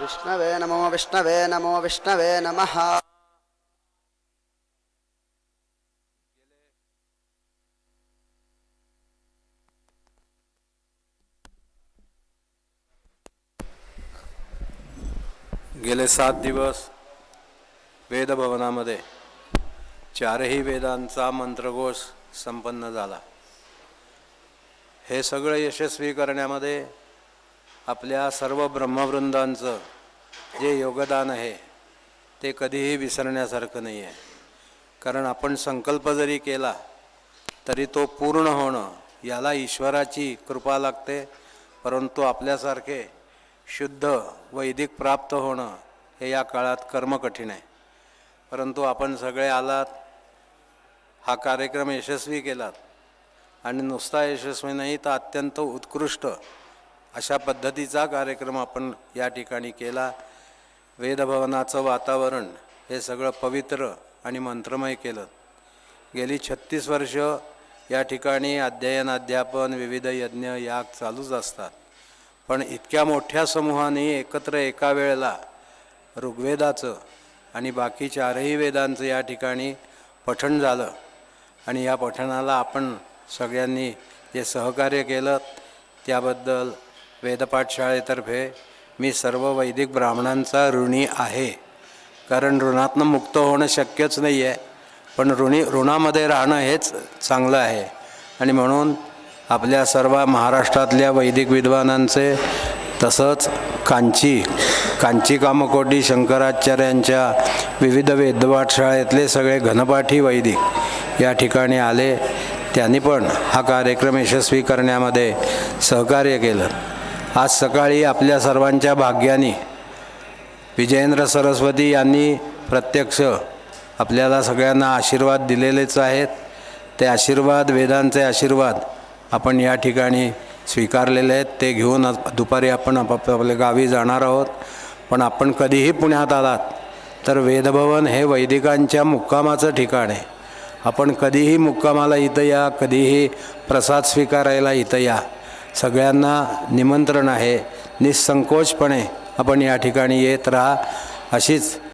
विष्णवे नमो विष्णवे नमो विष्णवे नमः। गेले सात दिवस वेदभवनामध्ये चारही वेदांचा मंत्रघोष संपन्न झाला. हे सगळं यशस्वी करण्यामध्ये आपल्या सर्व ब्रह्मवृंदांचं जे योगदान आहे ते कधीही विसरण्यासारखं नाही आहे कारण आपण संकल्प जरी केला तरी तो पूर्ण होणं याला ईश्वराची कृपा लागते परंतु आपल्यासारखे शुद्ध वैदिक प्राप्त होणं हे या काळात कर्म कठीण आहे. परंतु आपण सगळे आलात हा कार्यक्रम यशस्वी केलात आणि नुसता यशस्वी नाही तर अत्यंत उत्कृष्ट अशा पद्धतीचा कार्यक्रम आपण या ठिकाणी केला. वेदभवनाचं वातावरण हे सगळं पवित्र आणि मंत्रमय केलं. गेली छत्तीस वर्ष या ठिकाणी अध्ययन अध्यापन विविध यज्ञ याग चालूच असतात. पण इतक्या मोठ्या समूहाने एकत्र एका वेळेला ऋग्वेदाचं आणि बाकी चारही वेदांचं या ठिकाणी पठण झालं. आणि या पठणाला आपण सगळ्यांनी जे सहकार्य केलं त्याबद्दल वेदपाठशाळेतर्फे मी सर्व वैदिक ब्राह्मणांचा ऋणी आहे. कारण ऋणातनं मुक्त होणं शक्यच नाही आहे पण ऋणी ऋणामध्ये राहणं हेच चांगलं आहे. आणि म्हणून आपल्या सर्व महाराष्ट्रातल्या वैदिक विद्वानांचे तसंच कांची कांची कामकोटी शंकराचार्यांच्या विविध वेदपाठशाळेतले सगळे घनपाठी वैदिक या ठिकाणी आले. त्यांनी पण हा कार्यक्रम यशस्वी करण्यामध्ये सहकार्य केलं. आज सकाळी आपल्या सर्वांच्या भाग्याने विजयेंद्र सरस्वती यांनी प्रत्यक्ष आपल्याला सगळ्यांना आशीर्वाद दिलेलेच आहेत. ते आशीर्वाद वेदांचे आशीर्वाद आपण या ठिकाणी स्वीकारलेले आहेत. ते घेऊन दुपारी आपण आपापल्या गावी जाणार आहोत. पण आपण कधीही पुण्यात आलात तर वेदभवन हे वैदिकांच्या मुक्कामाचं ठिकाण आहे. आपण कधीही मुक्कामाला इथं या कधीही प्रसाद स्वीकारायला इथं या. सगळ्यांना निमंत्रण आहे. निसंकोचपणे आपण या ठिकाणी येत राहा. अशीच